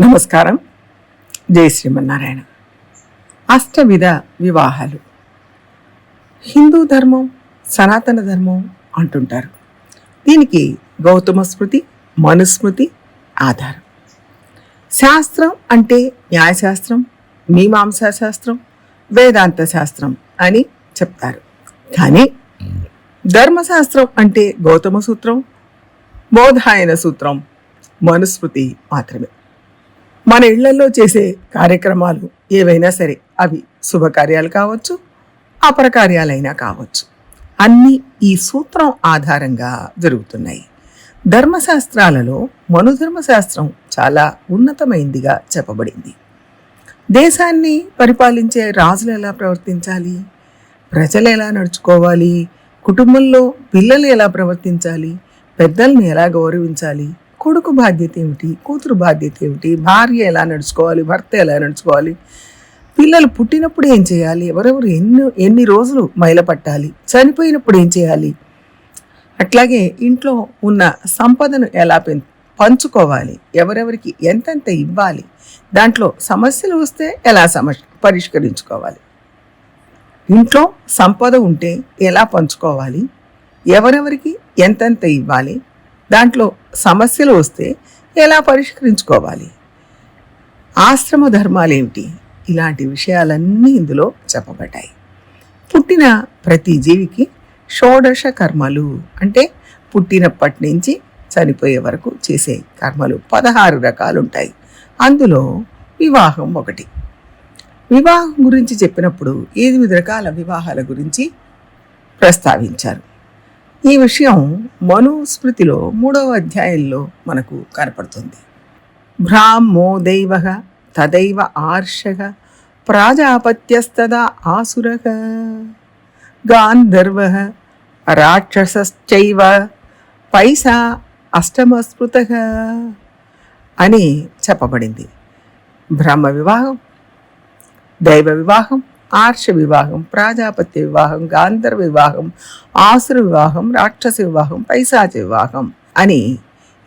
నమస్కారం. జై శ్రీమన్నారాయణ. అష్టవిధ వివాహాలు. హిందూ ధర్మం సనాతన ధర్మం అంటుంటారు. దీనికి గౌతమ స్మృతి మనుస్మృతి ఆధారం. శాస్త్రం అంటే న్యాయశాస్త్రం మీమాంసా శాస్త్రం వేదాంత శాస్త్రం అని చెప్తారు. కానీ ధర్మశాస్త్రం అంటే గౌతమ సూత్రం బోధాయన సూత్రం మనుస్మృతి మాత్రమే. మన ఇళ్ళలో చేసే కార్యక్రమాలు ఏవైనా సరే అవి శుభకార్యాలు కావచ్చు అపరకార్యాలైనా కావచ్చు. అన్నీ ఈ సూత్రం ఆధారంగా జరుగుతున్నాయి. ధర్మశాస్త్రాలలో మనుధర్మశాస్త్రం చాలా ఉన్నతమైందిగా చెప్పబడింది. దేశాన్ని పరిపాలించే రాజులు ఎలా ప్రవర్తించాలి? ప్రజలు ఎలా నడుచుకోవాలి? కుటుంబంలో పిల్లలు ఎలా ప్రవర్తించాలి? పెద్దల్ని ఎలా గౌరవించాలి? కొడుకు బాధ్యత ఏమిటి? కూతురు బాధ్యత ఏమిటి? భార్య ఎలా నడుచుకోవాలి? భర్త ఎలా నడుచుకోవాలి? పిల్లలు పుట్టినప్పుడు ఏం చేయాలి? ఎవరెవరు ఎన్ని ఎన్ని రోజులు మైల పట్టాలి? చనిపోయినప్పుడు ఏం చేయాలి? అట్లాగే ఇంట్లో ఉన్న సంపదను ఎలా పెం పంచుకోవాలి? ఎవరెవరికి ఎంతెంత ఇవ్వాలి? దాంట్లో సమస్యలు వస్తే ఎలా సమస్య పరిష్కరించుకోవాలి? ఇంట్లో సంపద ఉంటే ఎలా పంచుకోవాలి? ఎవరెవరికి ఎంతెంత ఇవ్వాలి? దాంట్లో సమస్యలు వస్తే ఎలా పరిష్కరించుకోవాలి? ఆశ్రమ ధర్మాలు ఏమిటి ఇలాంటి విషయాలన్నీ ఇందులో చెప్పబడ్డాయి. పుట్టిన ప్రతి జీవికి షోడశ కర్మలు అంటే పుట్టినప్పటి నుంచి చనిపోయే వరకు చేసే కర్మలు పదహారు రకాలు ఉంటాయి అందులో వివాహం ఒకటి. వివాహం గురించి చెప్పినప్పుడు ఎనిమిది రకాల వివాహాల గురించి ప్రస్తావించారు. ఈ విషయం మనుస్మృతిలో మూడవ అధ్యాయంలో మనకు కనపడుతుంది. బ్రాహ్మో దైవ తదైవ ఆర్షగ ప్రాజాపత్యస్తదా ఆసురగ గాంధర్వ రాక్షసశ్చైవ పైసా అష్టమస్మృత అని చెప్పబడింది. బ్రహ్మ వివాహం దైవ వివాహం ఆర్ష వివాహం ప్రాజాపత్య వివాహం గాంధర్వ వివాహం ఆసుర వివాహం రాక్షస వివాహం పైశాచ వివాహం అని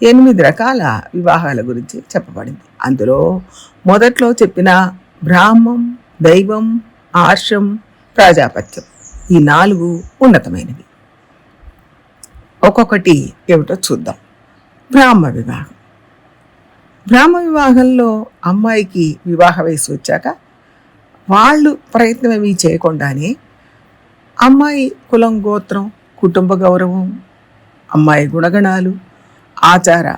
ఎనిమిది రకాల వివాహాల గురించి చెప్పబడింది. అందులో మొదట్లో చెప్పిన బ్రాహ్మం దైవం ఆర్షం ప్రాజాపత్యం ఈ నాలుగు ఉన్నతమైనవి. ఒక్కొక్కటి ఏమిటో చూద్దాం. బ్రాహ్మ వివాహం. బ్రాహ్మ వివాహంలో అమ్మాయికి వివాహ వయసు వచ్చాక వాళ్ళు ప్రయత్నం ఏమీ చేయకుండానే అమ్మాయి కులం గోత్రం కుటుంబ గౌరవం అమ్మాయి గుణగణాలు ఆచార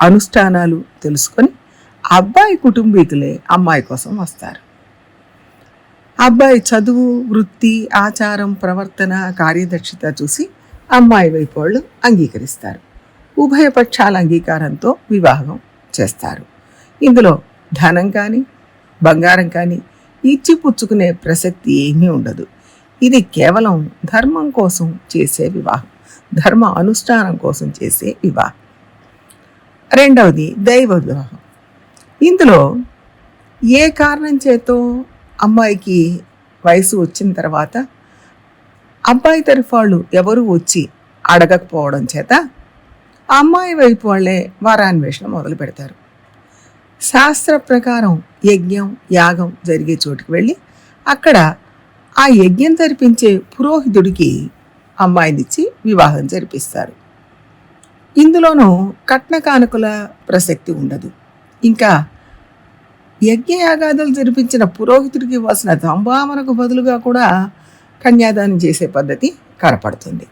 అనుష్ఠానాలు తెలుసుకొని అబ్బాయి కుటుంబీకులే అమ్మాయి కోసం వస్తారు. అబ్బాయి చదువు వృత్తి ఆచారం ప్రవర్తన కార్యదక్షత చూసి అమ్మాయి వైపు వాళ్ళు అంగీకరిస్తారు. ఉభయపక్షాల అంగీకారంతో వివాహం చేస్తారు. ఇందులో ధనం కానీ బంగారం కానీ ఇచ్చి పుచ్చుకునే ప్రసక్తి ఏమీ ఉండదు. ఇది కేవలం ధర్మం కోసం చేసే వివాహం. ధర్మ అనుష్ఠానం కోసం చేసే వివాహం. రెండవది దైవ వివాహం. ఇందులో ఏ కారణం చేతో అమ్మాయికి వయసు వచ్చిన తర్వాత అబ్బాయి తరఫు వాళ్ళు ఎవరు వచ్చి అడగకపోవడం చేత అమ్మాయి వైపు వాళ్ళే వారాన్వేషణ మొదలు పెడతారు శాస్త్ర ప్రకారం యజ్ఞం యాగం జరిగే చోటుకు వెళ్ళి అక్కడ ఆ యజ్ఞం జరిపించే పురోహితుడికి అమ్మాయినిచ్చి వివాహం జరిపిస్తారు. ఇందులోనూ కట్న కానుకల ప్రసక్తి ఉండదు. ఇంకా యజ్ఞయాగాదులు జరిపించిన పురోహితుడికి ఇవ్వాల్సిన తంబామనకు బదులుగా కూడా కన్యాదానం చేసే పద్ధతి కనపడుతుంది.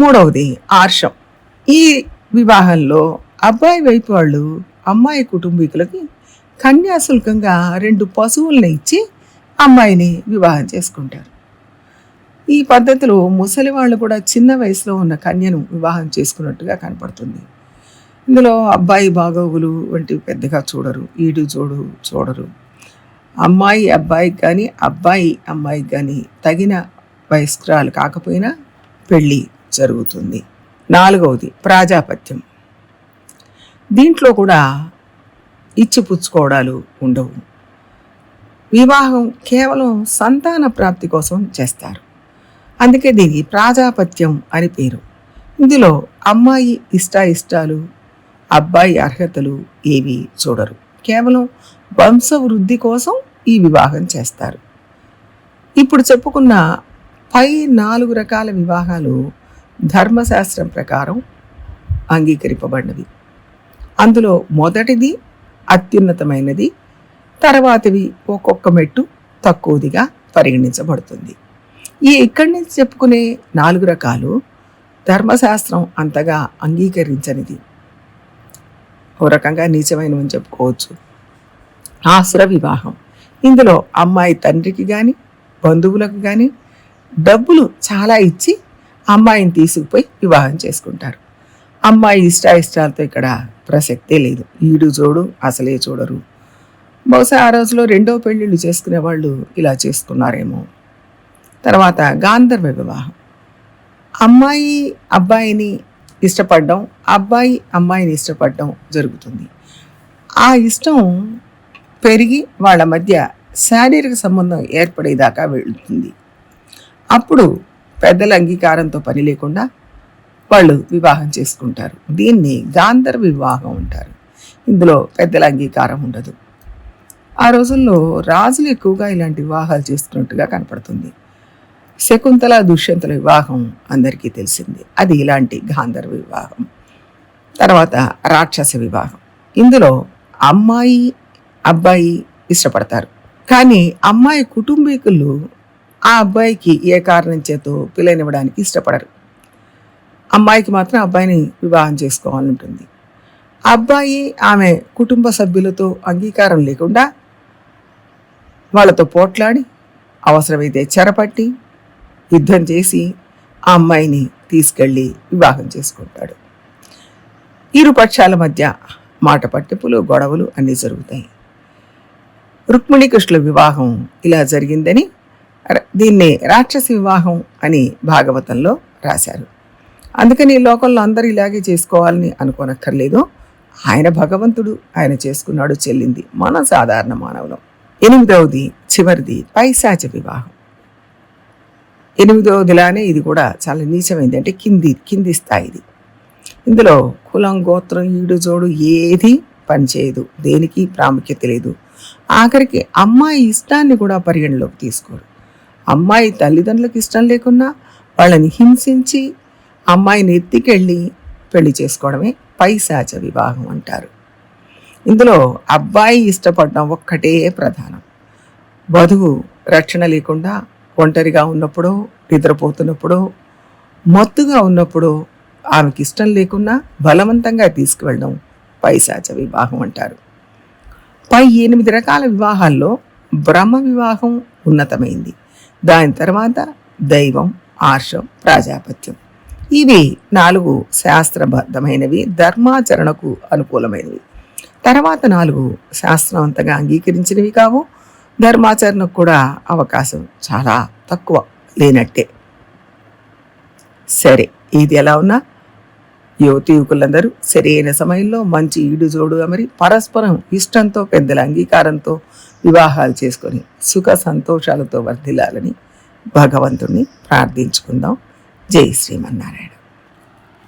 మూడవది ఆర్షం. ఈ వివాహంలో అబ్బాయి వైపు వాళ్ళు అమ్మాయి కుటుంబీకులకి కన్యాశుల్కంగా రెండు పశువులను ఇచ్చి అమ్మాయిని వివాహం చేసుకుంటారు. ఈ పద్ధతిలో ముసలి వాళ్ళు కూడా చిన్న వయసులో ఉన్న కన్యను వివాహం చేసుకున్నట్టుగా కనపడుతుంది. ఇందులో అబ్బాయి బాగోగులు వంటివి పెద్దగా చూడరు ఈడు చూడు చూడరు. అమ్మాయి అబ్బాయికి కానీ అబ్బాయి అమ్మాయికి కానీ తగిన వయస్కురాలు కాకపోయినా పెళ్ళి జరుగుతుంది. నాలుగవది ప్రాజాపత్యం. దీంట్లో కూడా ఇచ్చిపుచ్చుకోవడాలు ఉండవు. వివాహం కేవలం సంతాన ప్రాప్తి కోసం చేస్తారు. అందుకే దీనికి ప్రాజాపత్యం అని పేరు. ఇందులో అమ్మాయి ఇష్టాయిష్టాలు అబ్బాయి అర్హతలు ఏవి చూడరు. కేవలం వంశవృద్ధి కోసం ఈ వివాహం చేస్తారు. ఇప్పుడు చెప్పుకున్న పై నాలుగు రకాల వివాహాలు ధర్మశాస్త్రం ప్రకారం అంగీకరింపబడినవి. అందులో మొదటిది అత్యున్నతమైనది తర్వాతవి ఒక్కొక్క మెట్టు తక్కువదిగా పరిగణించబడుతుంది. ఈ ఇక్కడి నుంచి చెప్పుకునే నాలుగు రకాలు ధర్మశాస్త్రం అంతగా అంగీకరించనిది. ఓ రకంగా నీచమైనవని చెప్పుకోవచ్చు. ఆసుర వివాహం. ఇందులో అమ్మాయి తండ్రికి కానీ బంధువులకు కానీ డబ్బులు చాలా ఇచ్చి అమ్మాయిని తీసుకుపోయి వివాహం చేసుకుంటారు. అమ్మాయి ఇష్టాయిష్టాలతో ఇక్కడ ప్రసక్తే లేదు. ఈడు చూడు అసలే చూడరు. బహుశా ఆ రోజులో రెండో పెళ్ళిళ్ళు చేసుకునే వాళ్ళు ఇలా చేసుకున్నారేమో. తర్వాత గాంధర్వ వివాహం. అమ్మాయి అబ్బాయిని ఇష్టపడడం అబ్బాయి అమ్మాయిని ఇష్టపడడం జరుగుతుంది. ఆ ఇష్టం పెరిగి వాళ్ళ మధ్య శారీరక సంబంధం ఏర్పడేదాకా వెళుతుంది. అప్పుడు పెద్దల అంగీకారంతో పని లేకుండా వాళ్ళు వివాహం చేసుకుంటారు. దీన్ని గాంధర్ వివాహం అంటారు. ఇందులో పెద్దల అంగీకారం ఉండదు. ఆ రోజుల్లో రాజులు ఎక్కువగా ఇలాంటి వివాహాలు చేసుకున్నట్టుగా కనపడుతుంది. శకుంతల దుష్యంతుల వివాహం అందరికీ తెలిసింది. అది ఇలాంటి గాంధర్వ వివాహం. తర్వాత రాక్షస వివాహం. ఇందులో అమ్మాయి అబ్బాయి ఇష్టపడతారు. కానీ అమ్మాయి కుటుంబీకులు ఆ అబ్బాయికి ఏ కారణం చేతో పిల్లనివ్వడానికి ఇష్టపడరు. అమ్మాయికి మాత్రం అబ్బాయిని వివాహం చేసుకోవాలని ఉంటుంది అబ్బాయి ఆమె కుటుంబ సభ్యులతో అంగీకారం లేకుండా వాళ్ళతో పోట్లాడి అవసరమైతే చెరపట్టి యుద్ధం చేసి ఆ అమ్మాయిని తీసుకెళ్ళి వివాహం చేసుకుంటాడు. ఇరు పక్షాల మధ్య మాట పట్టింపులు గొడవలు అన్నీ జరుగుతాయి. రుక్మిణి కృష్ణుల వివాహం ఇలా జరిగిందని దీన్ని రాక్షసి వివాహం అని భాగవతంలో రాశారు. అందుకని ఈ లోకంలో అందరూ ఇలాగే చేసుకోవాలని అనుకోనక్కర్లేదు. ఆయన భగవంతుడు ఆయన చేసుకున్నాడు చెల్లింది మన సాధారణ మానవులం. ఎనిమిదవది చివరిది పైశాచ వివాహం. ఎనిమిదవదిలానే ఇది కూడా చాలా నీచమైంది. అంటే కింది కింది స్థాయిది. ఇందులో కులం గోత్రం ఈడు జోడు ఏది పనిచేయదు. దేనికి ప్రాముఖ్యత లేదు. ఆఖరికి అమ్మాయి ఇష్టాన్ని కూడా పరిగణలోకి తీసుకోరు. అమ్మాయి తల్లిదండ్రులకు ఇష్టం లేకున్నా వాళ్ళని హింసించి అమ్మాయిని ఎత్తికెళ్ళి పెళ్ళి చేసుకోవడమే పైశాచ వివాహం అంటారు. ఇందులో అబ్బాయి ఇష్టపడడం ఒక్కటే ప్రధానం. వధువు రక్షణ లేకుండా ఒంటరిగా ఉన్నప్పుడో నిద్రపోతున్నప్పుడో మత్తుగా ఉన్నప్పుడు ఆమెకి ఇష్టం లేకున్నా బలవంతంగా తీసుకువెళ్ళడం పైశాచ వివాహం అంటారు. పై ఎనిమిది రకాల వివాహాల్లో బ్రహ్మ వివాహం ఉన్నతమైంది. దాని తర్వాత దైవం ఆర్షం ప్రాజాపత్యం. ఇవి నాలుగు శాస్త్రబద్ధమైనవి ధర్మాచరణకు అనుకూలమైనవి. తర్వాత నాలుగు శాస్త్రవంతంగా అంగీకరించినవి కావు ధర్మాచరణకు కూడా అవకాశం చాలా తక్కువ లేనట్టే. సరే ఇది ఎలా ఉన్నా? యువతి యువకులందరూ సరైన సమయంలో మంచి ఈడు జోడు అమరి పరస్పరం ఇష్టంతో పెద్దల అంగీకారంతో వివాహాలు చేసుకొని సుఖ సంతోషాలతో వర్ధిల్లాలని భగవంతుణ్ణి ప్రార్థించుకుందాం. జై శ్రీమన్నారాయణ